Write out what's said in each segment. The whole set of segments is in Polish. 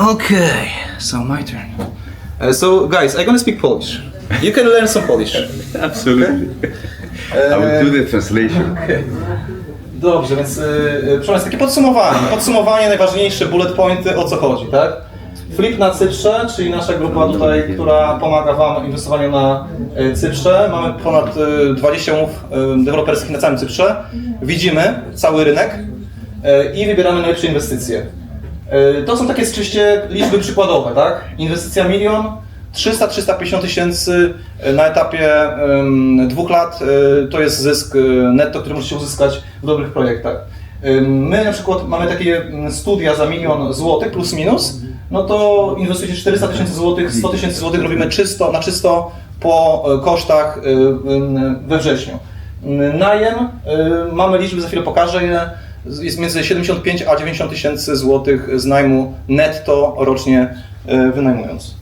Okay, so my turn. Uh, so, guys, I'm gonna speak Polish. You can learn some Polish. Absolutely. I will do the translation. Dobrze, więc yy, yy, proszę Państwa, takie podsumowanie. Podsumowanie, najważniejsze bullet pointy, o co chodzi, tak? Flip na Cyprze, czyli nasza grupa tutaj, która pomaga Wam w inwestowaniu na y, Cyprze. Mamy ponad y, 20 umów y, deweloperskich na całym Cyprze. Widzimy cały rynek y, i wybieramy najlepsze inwestycje. Y, To są takie oczywiście liczby przykładowe, tak? Inwestycja milion, 300-350 tysięcy na etapie dwóch lat y, to jest zysk netto, który możecie uzyskać w dobrych projektach. My na przykład mamy takie mm, studia za milion złotych plus minus, no to inwestujecie 400 tysięcy złotych, 100 tysięcy złotych robimy czysto, na czysto po e, kosztach we wrześniu. Najem, mamy liczby, za chwilę pokażę je, jest między 75 a 90 tysięcy złotych z najmu netto rocznie y, wynajmując.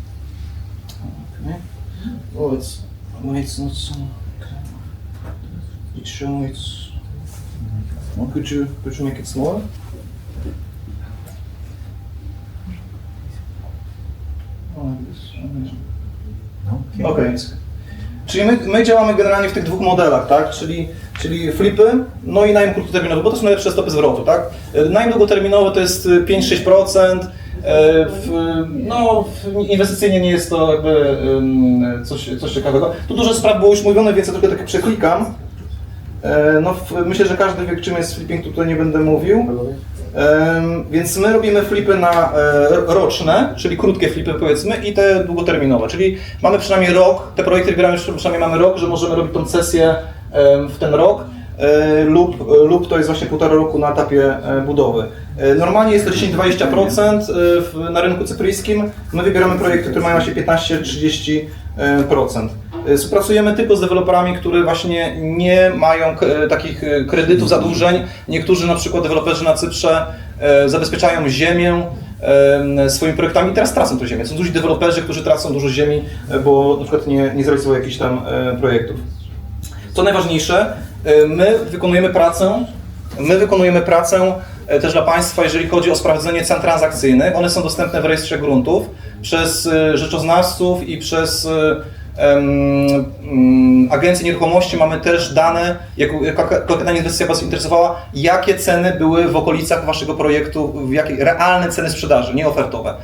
Okay. It's, no, it's not so. It show it's. Could you could you make it smaller? Like this. Okej. Czyli my, my działamy generalnie w tych dwóch modelach, tak? Czyli, czyli flipy, no i najem krótkoterminowy, bo to są najlepsze stopy zwrotu, tak? E, Najem długoterminowy to jest y, 5-6%, e, w, no inwestycyjnie nie jest to jakby coś, coś ciekawego. Tu dużo spraw było już mówione, więc ja trochę tak przeklikam. E, No, myślę, że każdy wie, czym jest flipping, tutaj nie będę mówił. Więc my robimy flipy na e, roczne, czyli krótkie flipy powiedzmy i te długoterminowe, czyli mamy przynajmniej rok, te projekty wybieramy przynajmniej mamy rok, że możemy robić tą sesję w ten rok e, lub, lub to jest właśnie półtora roku na etapie e, budowy. E, Normalnie jest to 10-20% e, w- na rynku cypryjskim, my wybieramy projekty, które mają właśnie 15-30%. E, Współpracujemy tylko z deweloperami, które właśnie nie mają takich kredytów, zadłużeń. Niektórzy na przykład deweloperzy na Cyprze zabezpieczają ziemię swoimi projektami teraz tracą tę ziemię. Są duzi deweloperzy, którzy tracą dużo ziemi, bo na przykład nie, nie zrealizowali jakichś tam projektów. Co najważniejsze, e, my wykonujemy pracę, my wykonujemy pracę e, też dla Państwa, jeżeli chodzi o sprawdzenie cen transakcyjnych. One są dostępne w rejestrze gruntów przez e, rzeczoznawców i przez mm, agencje nieruchomości. Mamy też dane, jak jaka konkretna inwestycja Was interesowała, jakie ceny były w okolicach Waszego projektu, jakie realne ceny sprzedaży, nie ofertowe.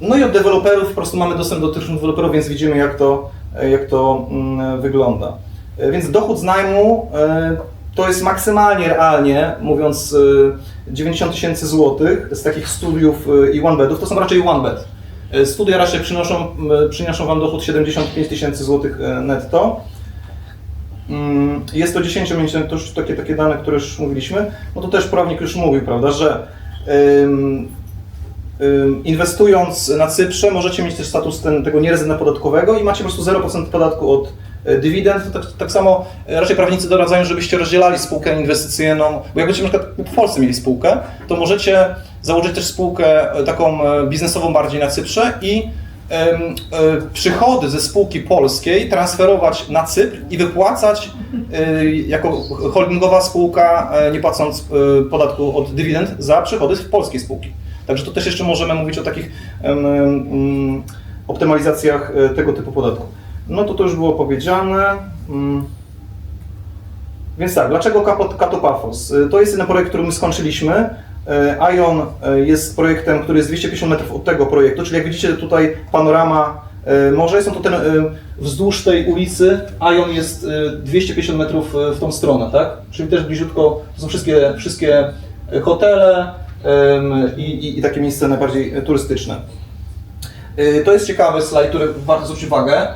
No i od deweloperów po prostu mamy dostęp do tych deweloperów, więc widzimy jak to, jak to mm, wygląda. E, Więc dochód z najmu e, to jest maksymalnie realnie, mówiąc e, 90 tysięcy złotych z takich studiów e, i one bedów. To są raczej one bed. E, Studia raczej przynoszą, przynoszą Wam dochód 75 tysięcy złotych e, netto. Mm, Jest to 10-miesięczne, to już takie, takie dane, które już mówiliśmy. No to też prawnik już mówił, prawda, że inwestując na Cyprze możecie mieć też status ten, tego nierezydenta podatkowego i macie po prostu 0% podatku od e, dywidend. Tak, tak samo e, raczej prawnicy doradzają, żebyście rozdzielali spółkę inwestycyjną, bo jak będziecie na przykład w Polsce mieli spółkę, to możecie założyć też spółkę e, taką biznesową bardziej na Cyprze i przychody ze spółki polskiej transferować na Cypr i wypłacać jako holdingowa spółka, nie płacąc podatku od dywidend za przychody z polskiej spółki. Także to też jeszcze możemy mówić o takich em, optymalizacjach e, tego typu podatku. No to to już było powiedziane. Mm. Więc tak, dlaczego Katopafos? Y, To jest jeden projekt, który my skończyliśmy. Y, Ion jest projektem, który jest 250 metrów od tego projektu, czyli jak widzicie tutaj panorama morza, są to ten wzdłuż tej ulicy, Ion jest y, 250 metrów w tą stronę, tak? Czyli też bliziutko, to są wszystkie, wszystkie hotele i, i, i takie miejsca najbardziej y, turystyczne. Y, To jest ciekawy slajd, który warto zwrócić uwagę.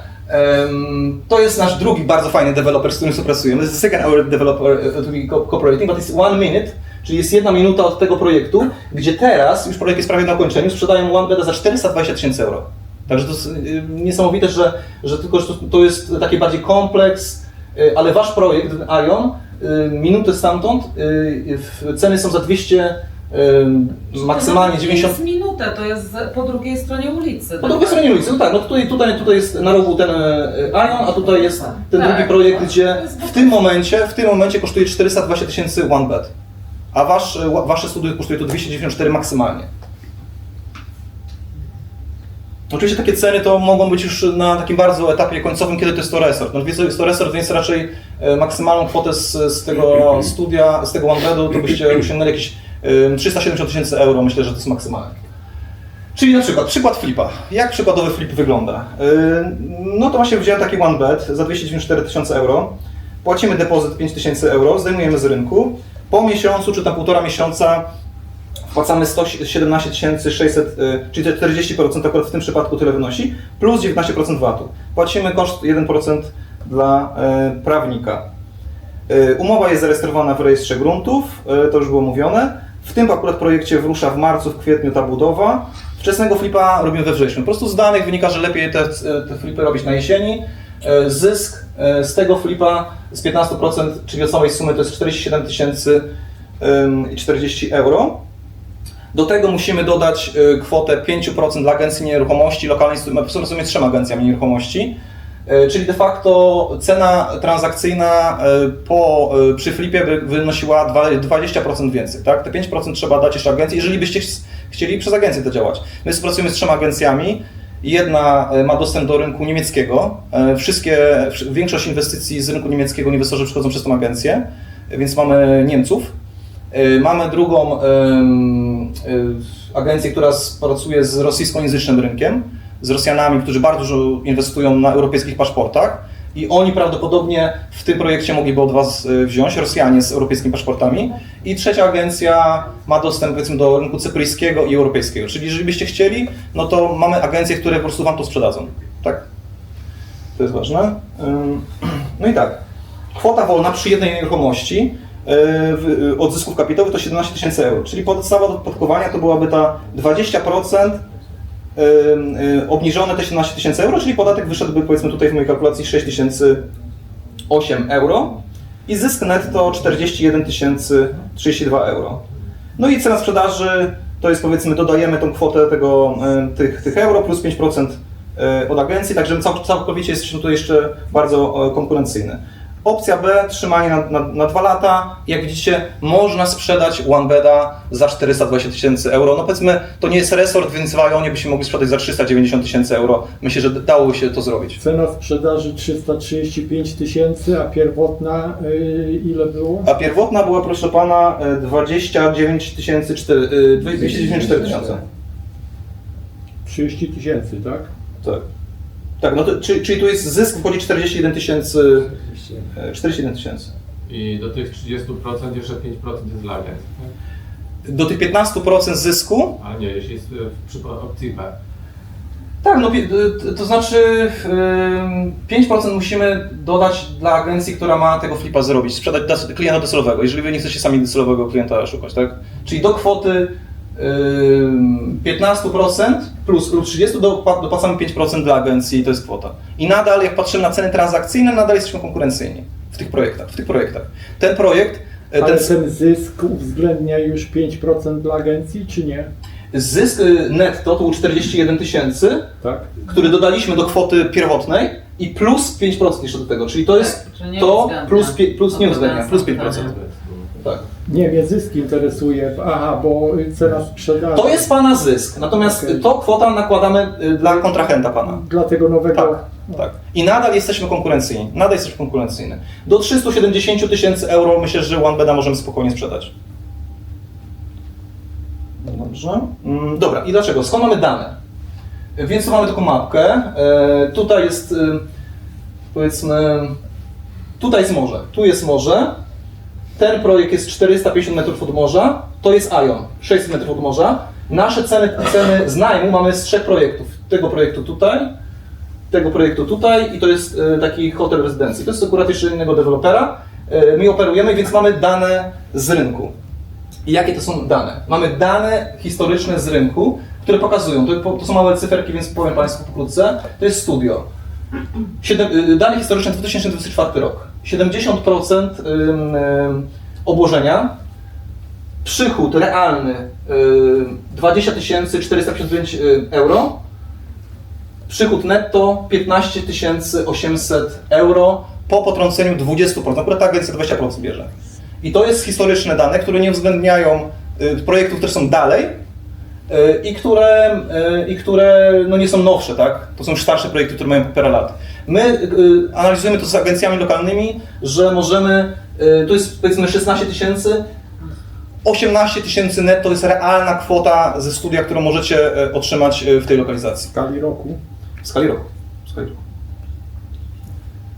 To jest nasz drugi bardzo fajny deweloper, z którym współpracujemy. To jest second our developer to be co- but it's one minute, czyli jest jedna minuta od tego projektu, gdzie teraz, już projekt jest prawie na kończeniu, sprzedają one beda za 420 tysięcy euro. Także to jest niesamowite, że, że tylko to, to jest taki bardziej kompleks, ale wasz projekt, Ion, y, minutę stamtąd, ceny są za 200, maksymalnie to 90 jest minutę, to jest po drugiej stronie ulicy. po drugiej stronie ulicy, no tak, no tutaj, tutaj, tutaj jest na rogu ten e, Ion, a tutaj jest ten Tak. drugi projekt, gdzie To jest w tym momencie, w tym momencie kosztuje 420 tysięcy one bed, a wasz, e, wa- wasze studio kosztuje to 294 maksymalnie. Oczywiście takie ceny to mogą być już na takim bardzo etapie końcowym, kiedy to jest to resort. No więc jest to resort, więc raczej e, maksymalną kwotę z, z tego studia, z tego OneBedu, to byście osiągnęli jakieś 370 tysięcy euro, myślę, że to jest maksymalne. Czyli na przykład, przykład flipa. Jak przykładowy flip wygląda? No to właśnie wziąłem taki one bed za 294 tysiące euro. Płacimy depozyt 5 tysięcy euro, zdejmujemy z rynku. Po miesiącu czy tam półtora miesiąca wpłacamy 117 600, yy, czyli te 40% akurat w tym przypadku tyle wynosi, plus 19% VAT-u. Płacimy koszt 1% dla yy, prawnika. Y, Umowa jest zarejestrowana w rejestrze gruntów, y, to już było mówione. W tym akurat projekcie wrusza w marcu, w kwietniu ta budowa. Wczesnego flipa robimy we wrześniu. Po prostu z danych wynika, że lepiej te, te flipy robić na jesieni. Y, Zysk y, z tego flipa z 15%, czyli od całej sumy to jest 47 tysięcy i 40 euro. Do tego musimy dodać y, kwotę 5% dla agencji nieruchomości lokalnej, w sumie trzema agencjami nieruchomości. Y, Czyli de facto cena transakcyjna y, po, y, przy flipie wynosiła dwa- 20% więcej. Tak? Te 5% trzeba dać jeszcze agencji, jeżeli byście ch- chcieli przez agencję to działać. My współpracujemy z trzema agencjami. Jedna ma dostęp do rynku niemieckiego. Wszystkie, wsz- większość inwestycji z rynku niemieckiego inwestorzy przychodzą przez tą agencję, więc mamy Niemców. Mamy drugą agencję, która pracuje z rosyjskojęzycznym rynkiem, z Rosjanami, którzy bardzo dużo inwestują na europejskich paszportach i oni prawdopodobnie w tym projekcie mogliby od Was y, wziąć, Rosjanie z europejskimi paszportami. I trzecia agencja ma dostęp powiedzmy do rynku cypryjskiego i europejskiego. Czyli jeżeli byście chcieli, no to mamy agencje, które po prostu Wam to sprzedadzą. Tak? To jest ważne. No i tak. Kwota wolna przy jednej nieruchomości yy, w- od zysków kapitałowych to 17 tysięcy euro, czyli podstawa do opodatkowania to byłaby ta 20% yy, yy, obniżone te 17 tysięcy euro, czyli podatek wyszedłby powiedzmy tutaj w mojej kalkulacji 6 tysięcy 8 euro i zysk netto 41 tysięcy 32 euro. No i cena sprzedaży to jest powiedzmy dodajemy tą kwotę tego, tych, tych euro plus 5% y, od agencji, także cał, całkowicie jesteśmy tutaj jeszcze bardzo e, konkurencyjny. Opcja B, trzymanie na, na, na dwa lata. Jak widzicie, można sprzedać OneBeda za 420 tysięcy euro. No powiedzmy, to nie jest resort, więc w Ionie byśmy mogli sprzedać za 390 tysięcy euro. Myślę, że dało się to zrobić. Cena sprzedaży 335 tysięcy, a pierwotna y, ile było? A pierwotna była, proszę pana, e, 29 tysięcy, cztery- e, 294 tysiące. 30 tysięcy, tak? Tak. Tak, no to, czyli, czyli tu jest zysk wchodzi 41 tysięcy. e, 41 tysięcy. I do tych 30% jeszcze 5% jest dla agencji. Do tych 15% zysku, Ale nie, jeśli jest e, w przypadku opcji B. tak, no, e, to znaczy e, 5% musimy dodać dla agencji, która ma tego flipa zrobić, sprzedać klienta docelowego, jeżeli wy nie chcecie sami docelowego klienta szukać, tak? Czyli do kwoty e, 15% plus lub 30% dopa- dopłacamy 5% dla agencji i to jest kwota. I nadal, jak patrzymy na ceny transakcyjne, nadal jesteśmy konkurencyjni w tych projektach. W tych projektach. Ten projekt, e, Ale ten ten zysk uwzględnia już 5% dla agencji, czy nie? zysk e, netto to był 41 tysięcy, Tak? który dodaliśmy do kwoty pierwotnej i plus 5% jeszcze do tego, czyli to jest Tak, to plus, plus nie uwzględnia, plus 5%. Tak. Nie, mnie zysk interesuje. Aha, bo cena sprzedaży. To jest Pana zysk, natomiast Okej. to kwota nakładamy y, dla kontrahenta Pana. Dla tego nowego. Tak, tak. I nadal jesteśmy konkurencyjni, nadal jesteśmy konkurencyjni. Do 370 tysięcy euro myślę, że OneBeda możemy spokojnie sprzedać. Dobrze. Mm, Dobra, i dlaczego? Skąd mamy dane? Więc tu mamy taką mapkę. E, Tutaj jest, y, powiedzmy, tutaj jest morze, tu jest morze. Ten projekt jest 450 metrów od morza, to jest Ion, 600 metrów od morza. Nasze ceny, ceny z najmu mamy z trzech projektów. Tego projektu tutaj, tego projektu tutaj i to jest e, taki hotel rezydencji. To jest akurat jeszcze innego dewelopera. E, My operujemy, więc mamy dane z rynku. I jakie to są dane? Mamy dane historyczne z rynku, które pokazują, to, są małe cyferki, więc powiem Państwu pokrótce, to jest studio. Y, dane historyczne 2024 rok. 70% ym, ym, obłożenia, przychód realny y, 20 455 y, euro, przychód netto 15 800 euro po potrąceniu 20%. Akurat ta agencja 20% bierze. I to jest historyczne dane, które nie uwzględniają y, projektów, które są dalej, i które, y, i które no nie są nowsze, tak? To są już starsze projekty, które mają parę lat. My y, analizujemy to z agencjami lokalnymi, że możemy, to jest powiedzmy 16 tysięcy, 18 tysięcy net to jest realna kwota ze studia, którą możecie otrzymać w tej lokalizacji. W skali roku. W skali roku. W skali roku.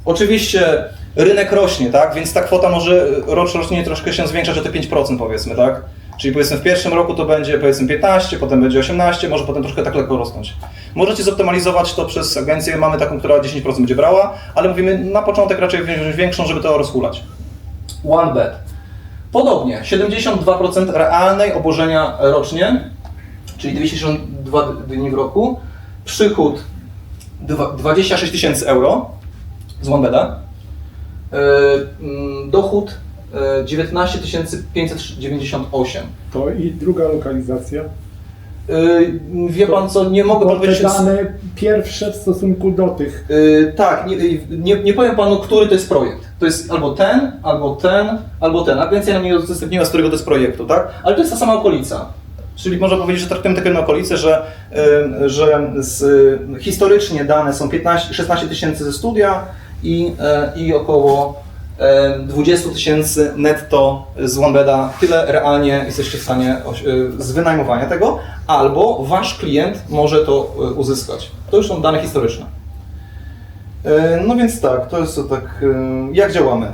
Oczywiście rynek rośnie, tak? Więc ta kwota może rocznie troszkę się zwiększać o te 5% powiedzmy, tak? Czyli powiedzmy w pierwszym roku to będzie powiedzmy 15, potem będzie 18, może potem troszkę tak lekko rosnąć. Możecie zoptymalizować to przez agencję, mamy taką, która 10% będzie brała, ale mówimy na początek raczej większą, żeby to rozhulać. One bet. Podobnie, 72% realnej obłożenia rocznie, czyli 262 dni w roku, przychód dwa- 26 tysięcy euro z OneBeda, yy, mm, dochód 19 598. To i druga lokalizacja. Yy, Wie pan co, nie mogę Bo pan te powiedzieć... dane pierwsze w stosunku do tych. Yy, tak, nie, nie, nie powiem panu, który to jest projekt. To jest albo ten, albo ten, albo ten. Agencja nam nie udostępniła, z którego to jest projektu, tak? Ale to jest ta sama okolica. Czyli można powiedzieć, że traktujemy takie na okolice, że, yy, że z, historycznie dane są 15, 16 tysięcy ze studia i, i około 20 tysięcy netto z OneBeda. Tyle realnie jesteście w stanie yy, z wynajmowania tego, albo wasz klient może to yy, uzyskać. To już są dane historyczne. E, No więc tak, to jest to tak, e, jak działamy?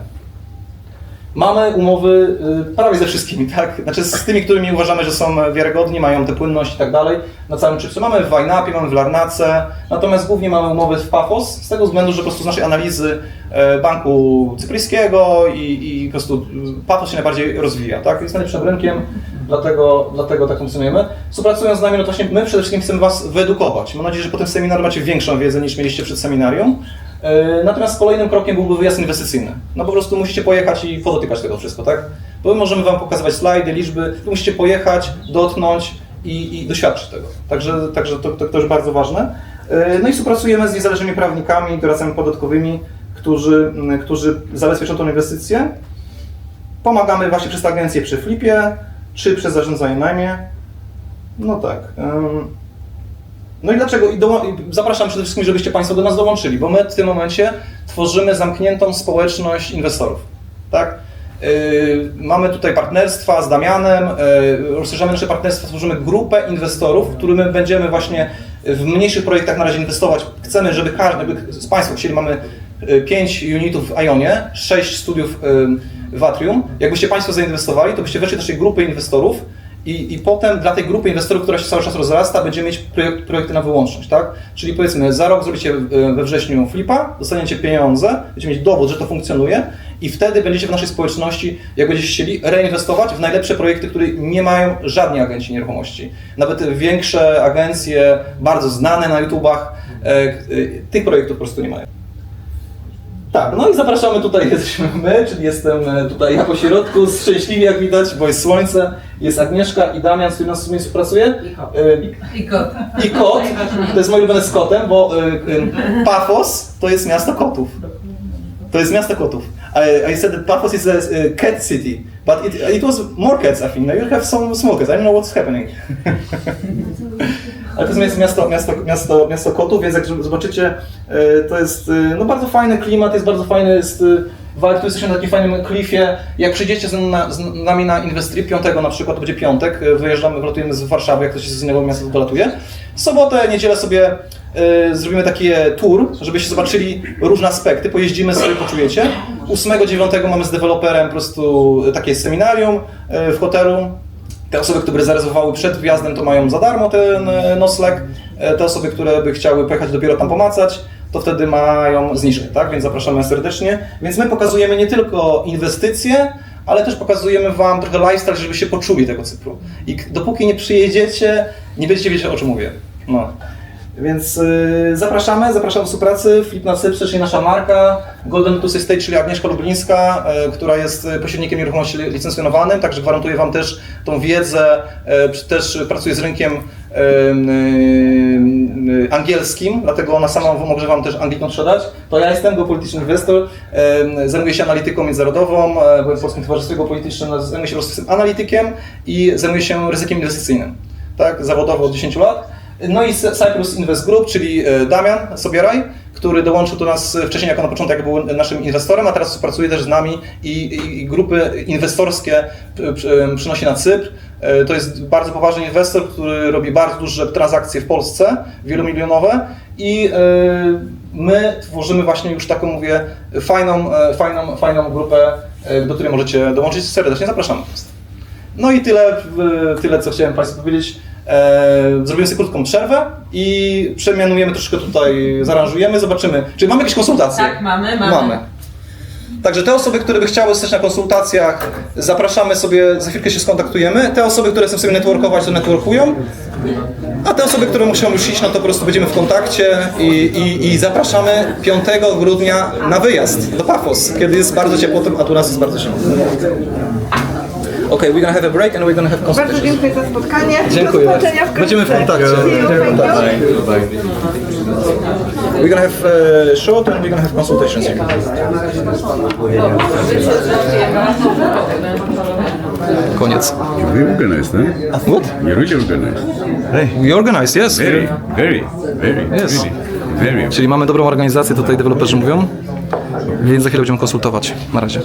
Mamy umowy e, prawie ze wszystkimi, tak? Znaczy z tymi, którymi uważamy, że są wiarygodni, mają tę płynność i tak dalej. Na całym chipsie mamy w Wajnapie, mamy w Larnace, natomiast głównie mamy umowy w Pafos, z tego względu, że po prostu z naszej analizy e, banku cypryjskiego i, i po prostu Pafos się najbardziej rozwija, tak? Jest najlepszym rynkiem, dlatego, dlatego tak funkcjonujemy. Współpracując z nami, no to właśnie my przede wszystkim chcemy Was wyedukować. Mam nadzieję, że po tym seminarium macie większą wiedzę niż mieliście przed seminarium. E, Natomiast kolejnym krokiem byłby wyjazd inwestycyjny. No po prostu musicie pojechać i podotykać tego wszystko, tak? Bo my możemy Wam pokazywać slajdy, liczby, musicie pojechać, dotknąć i, i doświadczyć tego. Także, także to, to, to już bardzo ważne. E, No i współpracujemy z niezależnymi prawnikami, doradcami podatkowymi, którzy, którzy zabezpieczą tą inwestycję. Pomagamy właśnie przez agencję przy flipie, czy przez zarządzanie najmie. No tak. No i dlaczego? I i zapraszam przede wszystkim, żebyście Państwo do nas dołączyli, bo my w tym momencie tworzymy zamkniętą społeczność inwestorów. Tak? Yy, mamy tutaj partnerstwa z Damianem, yy, rozszerzamy nasze partnerstwa, tworzymy grupę inwestorów, w którym my będziemy właśnie w mniejszych projektach na razie inwestować. Chcemy, żeby każdy, żeby z Państwa chcieli, mamy 5 unitów w Ionie, 6 studiów w Atrium. Jakbyście Państwo zainwestowali, to byście weszli do naszej grupy inwestorów i, I potem dla tej grupy inwestorów, która się cały czas rozrasta, będziemy mieć projekt, projekty na wyłączność, tak? Czyli powiedzmy, za rok zrobicie e, we wrześniu flipa, dostaniecie pieniądze, będziecie mieć dowód, że to funkcjonuje i wtedy będziecie w naszej społeczności, jak będziecie chcieli, reinwestować w najlepsze projekty, które nie mają żadnej agencji nieruchomości. Nawet większe agencje, bardzo znane na YouTubach, e, e, tych projektów po prostu nie mają. Tak, no i zapraszamy tutaj, jesteśmy my, czyli jestem e, tutaj ja po środku, szczęśliwie jak widać, bo jest słońce, jest Agnieszka i Damian, z którym nas w sumie współpracuje. I kot. E, I kot. I kot, to jest moje ulubione z kotem, bo e, Pafos to jest miasto kotów. To jest miasto kotów. I, I said that Paphos is a cat city, but it, it was more cats, I think. Now you have some small cats. I don't know what's happening. Ale to jest miasto, miasto, miasto, miasto kotów, więc jak zobaczycie, e, to jest e, no, bardzo fajny klimat, jest bardzo fajny, jest vibe, tu jesteśmy na takim fajnym klifie. Jak przyjdziecie z, na, z nami na Inwestrip, piątego na przykład, to będzie piątek, e, wyjeżdżamy, wylatujemy z Warszawy, jak ktoś z innego miasta dolatuje. Sobotę, niedzielę sobie zrobimy taki tour, żebyście zobaczyli różne aspekty, pojeździmy sobie, poczujecie. 8-9 mamy z deweloperem po prostu takie seminarium w hotelu, te osoby, które zarezerwowały przed wjazdem, to mają za darmo ten e, nocleg. E, Te osoby, które by chciały pojechać dopiero tam pomacać, to wtedy mają zniżkę, tak? Więc zapraszamy serdecznie. Więc my pokazujemy nie tylko inwestycje, ale też pokazujemy Wam trochę lifestyle, żeby się poczuli tego Cypru. I dopóki nie przyjedziecie, nie będziecie wiedzieć, o czym mówię. No. Więc y, zapraszamy, zapraszamy do współpracy. Flip na Cyprze, czyli nasza marka. Golden Lotus Estate, czyli Agnieszka Lublińska, y, która jest y, pośrednikiem nieruchomości licencjonowanym, także gwarantuję Wam też tą wiedzę. Y, przy- też pracuje z rynkiem y, y, angielskim, dlatego ona sama może Wam też Angliką sprzedać. To ja jestem geopolityczny inwestor, zajmuję się analityką międzynarodową, byłem w Polskim Towarzystwie Geopolitycznym, zajmuję się prostu analitykiem i zajmuję się ryzykiem inwestycyjnym. tak, zawodowo od 10 lat. No i Cyprus Invest Group, czyli e, Damian Sobieraj, który dołączył do nas wcześniej jako na początek był naszym inwestorem, a teraz współpracuje też z nami i, i, grupy inwestorskie p- przynosi na Cypr. E, To jest bardzo poważny inwestor, który robi bardzo duże transakcje w Polsce, wielomilionowe i e, my tworzymy właśnie już taką, mówię, fajną, e, fajną, fajną grupę, e, do której możecie dołączyć. Serdecznie zapraszamy. No i tyle, tyle co chciałem Państwu powiedzieć. E, zrobimy sobie krótką przerwę i przemianujemy troszkę tutaj, zaaranżujemy, zobaczymy. Czyli mamy jakieś konsultacje? Tak, mamy, mamy. Mamy. Także te osoby, które by chciały zostać na konsultacjach, zapraszamy sobie, za chwilkę się skontaktujemy. Te osoby, które chcą sobie networkować, to networkują. A te osoby, które muszą już iść, no to po prostu będziemy w kontakcie i, i, i zapraszamy 5 grudnia na wyjazd do Pafos, kiedy jest bardzo ciepło, a tu nas jest bardzo zimno. Okay, we're gonna have a break and we're gonna have Bardzo consultation. dziękuję za spotkanie. Dziękuję Do zobaczenia Będziemy w wkrótce. kontakcie. See you, Będziemy w thank you. kontakcie. We're gonna have uh, short and we're gonna have consultations. Koniec. You're very organized, huh? What? You're really organized. We organize, yes. Very, very, very, Yes. really, very. Czyli mamy dobrą organizację, tutaj deweloperzy mówią, więc za chwilę będziemy konsultować. Na razie.